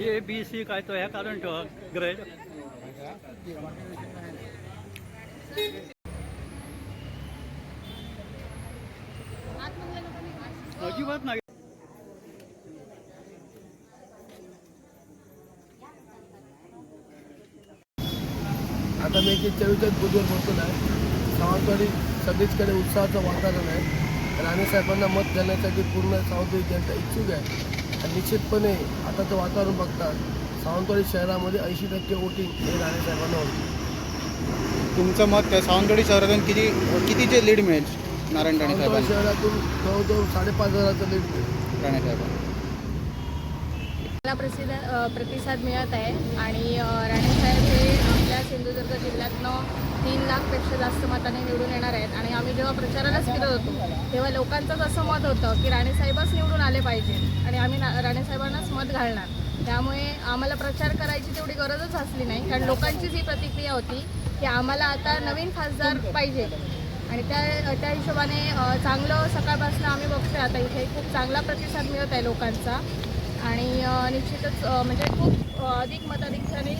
A B C काय तो ह्या काढून ठेवा ग्रेड अजिबात नाही. आता मी की चोवीस बुद्धीवर बोलतो आहे सावंतवाडी सगळीचकडे उत्साहाचं वातावरण आहे. राणे साहेबांना मत देण्यासाठी पूर्ण सावंतवाडी जनता इच्छुक आहे. निश्चितपणे आताचं वातावरण बघता सावंतवाडी शहरामध्ये ऐंशी टक्के वोटिंग हे राणे साहेबांना होतं तुमचं मत काय? सावंतवाडी शहरातून किती कितीचे लीड मिळेल नारायण राणे साहेबांना? शहरातून जवळजवळ साडेपाच हजाराचं लीड मिळेल. राणे साहेबांना. मला प्रसिद्ध प्रतिसाद मिळत आहे. आणि राणेसाहेब हे तीन लाखपेक्षा जास्त मताने निवडून येणार आहेत. आणि आम्ही जेव्हा प्रचारालाच फिरत होतो तेव्हा लोकांचंच असं मत होतं की राणेसाहेबच निवडून आले पाहिजे. आणि आम्ही ना राणेसाहेबांनाच मत घालणार. त्यामुळे आम्हाला प्रचार करायची तेवढी गरजच असली नाही. कारण लोकांचीच ही प्रतिक्रिया होती की आम्हाला आता नवीन खासदार पाहिजे. आणि त्या त्या हिशोबाने चांगलं सकाळपासून आम्ही बघतोय आता इथे. खूप चांगला प्रतिसाद मिळत आहे लोकांचा. आणि निश्चितच म्हणजे खूप अधिक अधिक मताधिक्याने